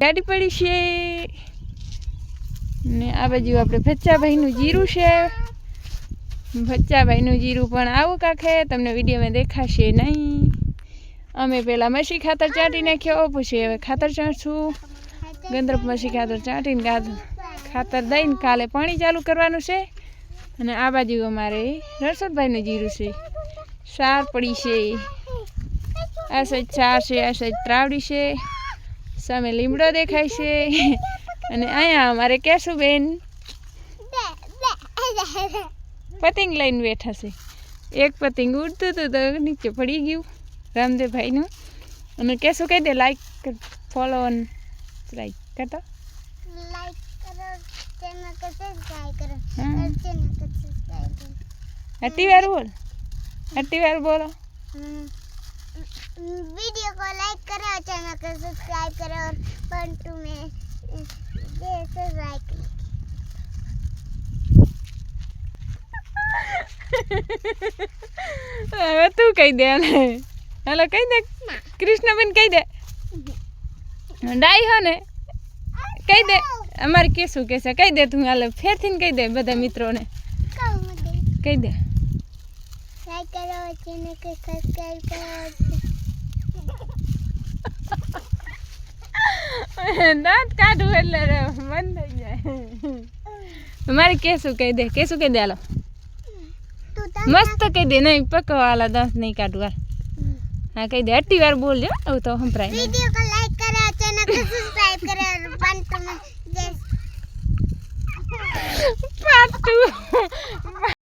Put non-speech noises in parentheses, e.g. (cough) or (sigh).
ગાડી પડી છે. ને આ બાજુ આપણે ભચ્ચાભાઈનું જીરું છે. ભચ્ચાભાઈનું જીરું પણ આવું કાંખે, તમને વિડીયોમાં દેખાશે નહીં. અમે પહેલાં મસી ખાતર ચાટી નાખ્યો, પછી હવે ખાતર ચાટશું. ગંદરપ મસી ખાતર ચાટીને ખાતર દઈને કાલે પાણી ચાલુ કરવાનું છે. અને આ બાજુ અમારે રણછોડભાઈનું જીરું છે. સાર પડી છે. આ સાઈડ ચાર છે, આ સાઈડ ત્રાવડી છે. સામે લીમડો દેખાય છે. અને અહીંયા અમારે કેશુબેન. પતંગ લઈને બેઠા છે. એક પતંગ ઉડતું હતું તો નીચે પડી ગયું રામદેવભાઈનું. અને કેશું કહી દે લાઈક ફોલો ઓન લાઈક કરતો? અટી વાર બોલ. અટી વાર બોલો को लाइक करो और चैनल को सब्सक्राइब करो और पंटू में ये सब्सक्राइब करो હવે તું કહી દે હાલે હાલો કહી દે કૃષ્ણબેન કહી દે ડાઈ હો ને કહી દે અમારે કેશું કહેશે કહી દે તું હાલે ફેરથી કહી દે બધા મિત્રોને कहूँ मत કહી દે लाइक करो और चैनल को (laughs) દાંત કાઢું એટલે મન થઈ જાય. (laughs) મારે કેશું કહી દે કેશું કહી દે હાલો. મસ્ત કહી દે નહીં પકવાલા દાંત નહીં કાઢું વાર હા કહી દે અટી વાર બોલજો આવું તો સંભળાય વિડિયો (laughs)